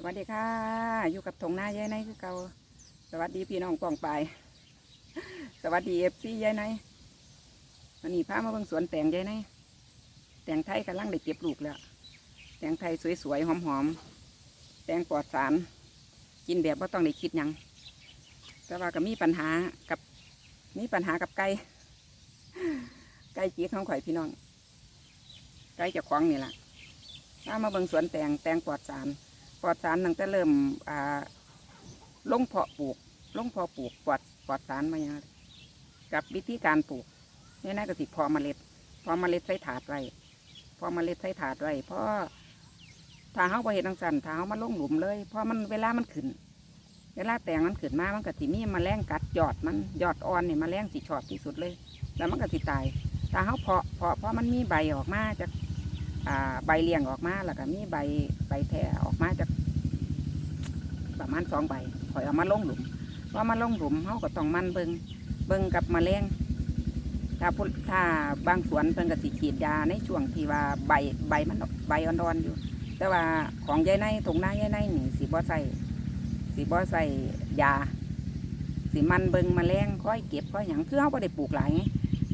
สวัสดีค่ะ อยู่กับทงหน้ายายในคือเก่าสวัสดีพี่น้องกองไปายสวัสดีเอฟซียายในวันนี้พามาเบิ่งสวนแตงยายในแตงไทยกำลังได้เก็บลูกแล้ว แตงไทยสวยๆหอมๆ แตงปลอดสาร กินแบบว่าต้องได้คิดยัง แต่ว่าก็มีปัญหากับมีปัญหากับไก่ ไก่จีของข่อยพี่น้อง ไก่จะคว้าของนี่แหละพามาเบิ่งสวนแตงแตงปลอดสาร ปลอดสารตั้งแต่เริ่มอ่าลงเพาะปลูกลงเพาะปลูกปลอดปลอดสารมาอย่างกับวิธีการปลูกนี่น่าก็สิเพอเมล็ดเพอเมล็ดใส่ถาดไว้เพอเมล็ดใส่ถาดไว้เพราะถ้าเขาไปเห็นทังสันถ้าเขามาลงหลุมเลยเพราะมันเวลามันขึ้น เวลาแตงมันขึ้นมามันก็สิมีแมลงกัดยอดมันยอดอ่อนเนี่ยแมลงสิชอบที่สุดเลย แล้วมันก็สิตายถ้าเขาเพาะเพาะเพราะมันมีใบออกมาจาก ใบเลี้ยงออกมาแล้วก็มีใบใบแผ่ออกมาจากประมาณสองใบคอยเอามาลงหลุมพอมาลงหลุมเขาก็ต้องมันเบิงเบิงกับแมลงถ้าพุถ้าบางสวนเพิ่นก็สิฉีดยาในช่วงที่ว่าใบใบมันใบอ่อนๆอยู่ แต่ว่าของยายในถุงหน้ายายในนี่สีบ่ใส่สีบ่ใส่ยาสีมันเบิงแมลงค่อยเก็บค่อยหยังคือเขาบ่ได้ปลูกหลายไง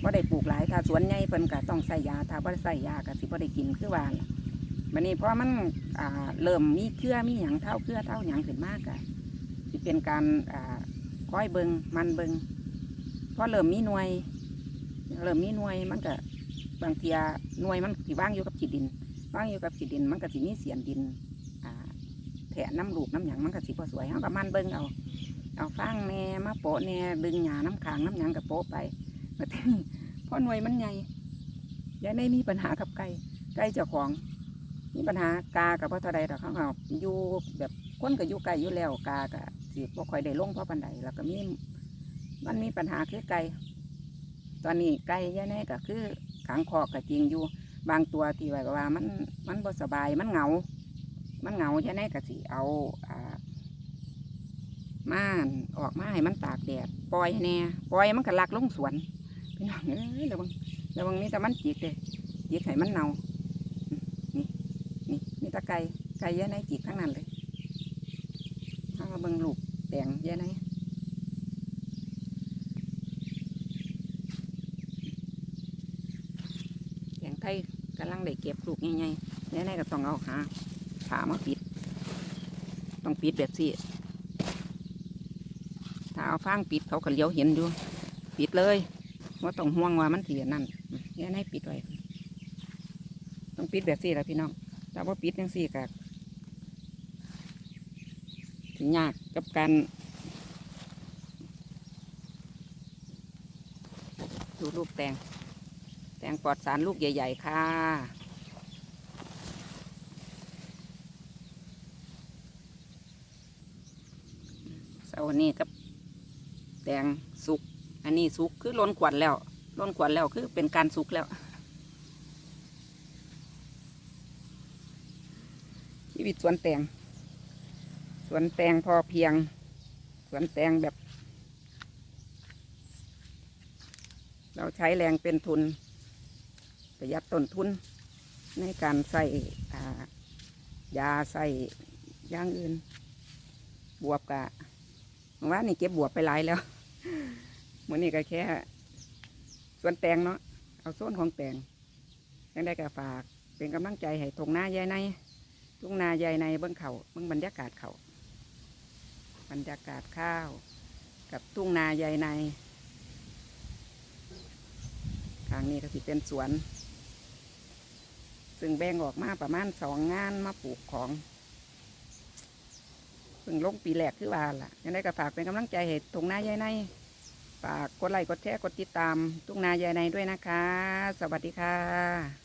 บ่ได้ปลูกหลายถ้าสวนใหญ่เพิ่นก็ต้องใส่ยาถ้าบ่ได้ใส่ยาก็สิบ่ได้กินคือว่าบัดนี้เพราะมันอ่าเริ่มมีเครือมีหยังเท่าเครือเท่าหยังขึ้นมากก็สิเป็นการอ่าคอยเบิงมันเบิงพอเริ่มมีหน่วย เริ่มมีหน่วยมันก็บางเทียหน่วยมันสิว่างอยู่กับขีดดินว่างอยู่กับขีดดิน มันก็สิมีเสียนดินอ่าแถะน้ำลูกน้ำหยังมันก็สิบ่สวยเฮาก็มันเบิงเอาเอาฟางแน่มาโปะแน่ดึงหญ้าน้ำขางน้ำหยังก็โปะไป บัดนี้เพราะหน่วยมันใหญ่ยายในมีปัญหากับไก่ไก่เจ้าของ มีปัญหากากับพ่อท่าใดดอกเขาเอาอยู่แบบคนก็อยู่ไก่อยู่แล้วกาก็สิบ่ค่อยได้ลงเพราะปันใดแล้วก็มีมันมีปัญหาคือไก่ตอนนี้ไก่ยายในก็คือขังคอกก็จริงอยู่บางตัวที่ว่าว่ามันมันบ่สบายมันเหงา มันเหงายายในก็สิเอาอ่าม่านออกมาให้มันตากแดดปล่อยแน่ปล่อยมันก็ลักลงสวน พี่น้องเอ้ยระวังระวังนี่แต่มันจิกเลยจิกให้มันเน่านี่นี่นี่ตะไก่ไก่เยอะในจิกทั้งนั้นเลยเอามาเบิ่งลูกแดงเยอะในแดงไทยกำลังได้เก็บลูกใหญ่ๆเยอะในก็ต้องเอาหาผามาปิด ต้องปิดแบบสิถ้าเอาฟางปิดเขาก็เลี้ยวเห็นอยู่ปิดเลย ว่าต้องห่วงว่ามันเสียนั่นแค่ให้ปิดไว้ต้องปิดแบบสี่และพี่น้องถ้าว่าปิดยังสี่กับถึงยากกับการดูลูกแตงแตงปลอดสารลูกใหญ่ ๆ ค่ะเสาร์นี้กับแตงสุก อันนี้สุกคือล้นขวดแล้วล้นขวดแล้วคือเป็นการสุกแล้วชีวิตสวนแตงสวนแตงพอเพียง สวนแตงแบบ เราใช้แรงเป็นทุน ประหยัดต้นทุน ในการใส่ยาใส่ย่างอื่น บวบกะว่านี่เก็บบวบไปหลายแล้ว มือนี้ก็แค่สวนแตงเนาะเอาโซนของแตงยังได้ก็ฝากเป็นกำลังใจให้ทงหน้ายายในทุ่งนายายในเบื้องเขาเบื้องบรรยากาศเขาบรรยากาศข้าว กับทุ่งนายายในทางนี้ก็สิเป็นสวน ซึ่งแบ่งออกมาประมาณสองงานมาปลูกของเพิ่งลงปีแรกคือว่าล่ะยังได้ก็ฝากเป็นกำลังใจให้ทงหน้ายายใน ฝากกดไลค์กดแชร์กดติดตามตุ้งนายายในด้วยนะคะ สวัสดีค่ะ